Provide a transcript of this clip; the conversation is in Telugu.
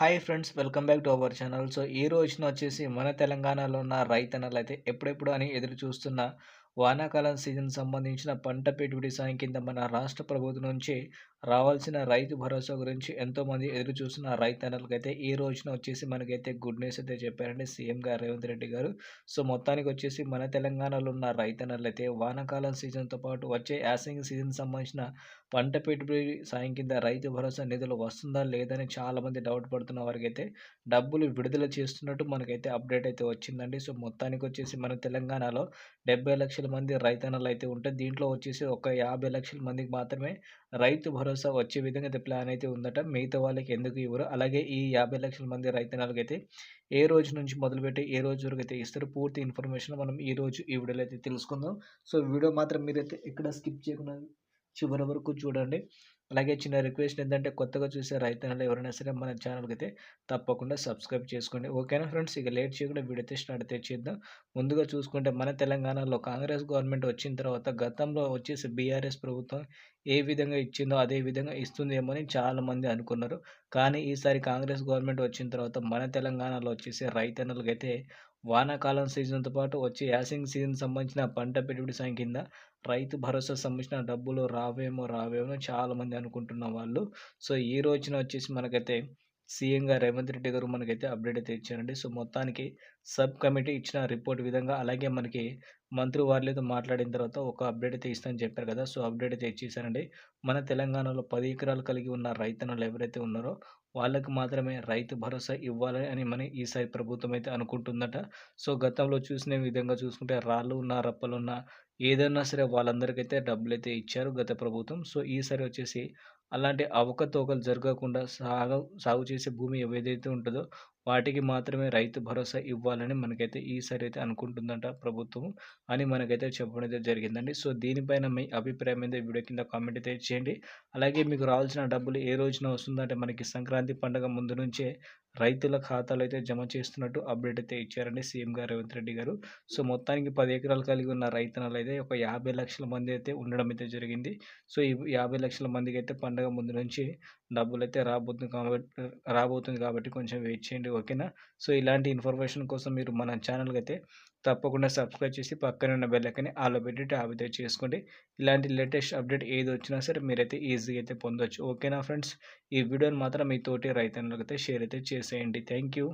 Hi friends welcome back to our channel. So ఈ రోజున వచ్చేసి మన తెలంగాణలో ఉన్న రైతన్నలు అయితే ఎప్పుడెప్పుడు అని ఎదురు చూస్తున్న వానాకాలం సీజన్ సంబంధించిన పంట పెట్టుబడి సాయం కింద మన రాష్ట్ర ప్రభుత్వం నుంచి రావాల్సిన రైతు భరోసా గురించి ఎంతోమంది ఎదురు చూసిన రైతన్నలకైతే ఈ రోజున వచ్చేసి మనకైతే గుడ్ న్యూస్ అయితే చెప్పారండి సీఎం గారు రేవంత్ రెడ్డి గారు. సో మొత్తానికి వచ్చేసి మన తెలంగాణలో ఉన్న రైతన్నలైతే అయితే వానాకాలం సీజన్తో పాటు వచ్చే యాసింగ్ సీజన్ సంబంధించిన పంట పెట్టుబడి సాయం కింద రైతు భరోసా నిధులు వస్తుందా లేదని చాలామంది డౌట్ పడుతున్న వారికి అయితే డబ్బులు విడుదల చేస్తున్నట్టు మనకైతే అప్డేట్ అయితే వచ్చిందండి. సో మొత్తానికి వచ్చేసి మన తెలంగాణలో డెబ్బై లక్షల మంది రైతన్నలు అయితే ఉంటే దీంట్లో వచ్చేసి ఒక యాభై లక్షల మందికి మాత్రమే రైతు భరోసా వచ్చే విధంగా అయితే ప్లాన్ అయితే ఉందట. మిగతా వాళ్ళకి ఎందుకు ఇవ్వరు. అలాగే ఈ యాభై లక్షల మంది రైతన్నలకి అయితే ఏ రోజు నుంచి మొదలుపెట్టి ఏ రోజు వరకు అయితే ఇస్తారు పూర్తి ఇన్ఫర్మేషన్ మనం ఈ రోజు ఈ వీడియోలో అయితే తెలుసుకుందాం. సో వీడియో మాత్రం మీరైతే ఎక్కడ స్కిప్ చేయకుండా చివరి వరకు చూడండి. అలాగే చిన్న రిక్వెస్ట్ ఏంటంటే కొత్తగా చూసే రైతన్నలు ఎవరైనా సరే మన ఛానల్కి అయితే తప్పకుండా సబ్స్క్రైబ్ చేసుకోండి. ఓకేనా ఫ్రెండ్స్? ఇక లేట్ చేయకుండా వీడియో తెచ్చినట్టు స్టార్ట్ అయితే చేద్దాం. ముందుగా చూసుకుంటే మన తెలంగాణలో కాంగ్రెస్ గవర్నమెంట్ వచ్చిన తర్వాత గతంలో వచ్చేసి బీఆర్ఎస్ ప్రభుత్వం ఏ విధంగా ఇచ్చిందో అదే విధంగా ఇస్తుందేమో అని చాలామంది అనుకున్నారు. కానీ ఈసారి కాంగ్రెస్ గవర్నమెంట్ వచ్చిన తర్వాత మన తెలంగాణలో వచ్చేసి రైతన్నలకైతే వానాకాలం సీజన్తో పాటు వచ్చే యాసింగ్ సీజన్ సంబంధించిన పంట పెట్టుబడి సాయం కింద రైతు భరోసా సంబంధించిన డబ్బులు రావేమో రావేమో చాలామంది అనుకుంటున్న వాళ్ళు. సో ఈ రోజున వచ్చేసి మనకైతే సీఎం గారు రేవంత్ రెడ్డి గారు మనకైతే అప్డేట్ అయితే ఇచ్చారండి. సో మొత్తానికి సబ్ కమిటీ ఇచ్చిన రిపోర్ట్ విధంగా అలాగే మనకి మంత్రి వారితో మాట్లాడిన తర్వాత ఒక అప్డేట్ అయితే ఇస్తానని చెప్పారు కదా! సో అప్డేట్ అయితే ఇచ్చేసారండి మన తెలంగాణలో పది ఎకరాలు కలిగి ఉన్న రైతన్నలు ఎవరైతే ఉన్నారో వాళ్ళకు మాత్రమే రైతు భరోసా ఇవ్వాలి అని మన ఈసారి ప్రభుత్వం అయితే అనుకుంటుందట. సో గతంలో చూసిన విధంగా చూసుకుంటే రాళ్ళు ఉన్న రప్పలు ఉన్న ఏదైనా సరే వాళ్ళందరికైతే డబ్బులు అయితే ఇచ్చారు గత ప్రభుత్వం. సో ఈసారి వచ్చేసి అలాంటి అవకతవకలు జరగకుండా సాగు సాగు చేసే భూమి ఏదైతే ఉంటుందో వాటికి మాత్రమే రైతు భరోసా ఇవ్వాలని మనకైతే ఈసారి అయితే అనుకుంటుందంట ప్రభుత్వం అని మనకైతే చెప్పడం అయితే జరిగిందండి. సో దీనిపైన మీ అభిప్రాయం అయితే వీడియో కింద కామెంట్ అయితే చేయండి. అలాగే మీకు రావాల్సిన డబ్బులు ఏ రోజున వస్తుందంటే మనకి సంక్రాంతి పండుగ ముందు నుంచే రైతుల ఖాతాలు అయితే జమ చేస్తున్నట్టు అప్డేట్ అయితే ఇచ్చారండి సీఎం గారు రేవంత్ రెడ్డి గారు. సో మొత్తానికి పది ఎకరాలు కలిగి ఉన్న రైతన్నలు అయితే ఒక యాభై లక్షల మంది అయితే ఉండడం అయితే జరిగింది. సో ఈ యాభై లక్షల మందికి అయితే పండుగ ముందు నుంచి డబ్బులు అయితే రాబోతుంది కాబట్టి రాబోతుంది కాబట్టి కొంచెం వెయిట్ చేయండి. ఓకేనా? సో ఇలాంటి ఇన్ఫర్మేషన్ కోసం మీరు మన ఛానల్కి అయితే తప్పకుండా సబ్స్క్రైబ్ చేసి పక్కన ఉన్న బెల్లకని ఆలో పెట్టి ట్యాబ్ అయితే చేసుకోండి. ఇలాంటి లేటెస్ట్ అప్డేట్ ఏది వచ్చినా సరే మీరైతే ఈజీగా అయితే పొందొచ్చు. ఓకేనా ఫ్రెండ్స్? ఈ వీడియోని మాత్రం మీ తోటి రైతన్నులకి అయితే షేర్ అయితే చేసేయండి. Thank you.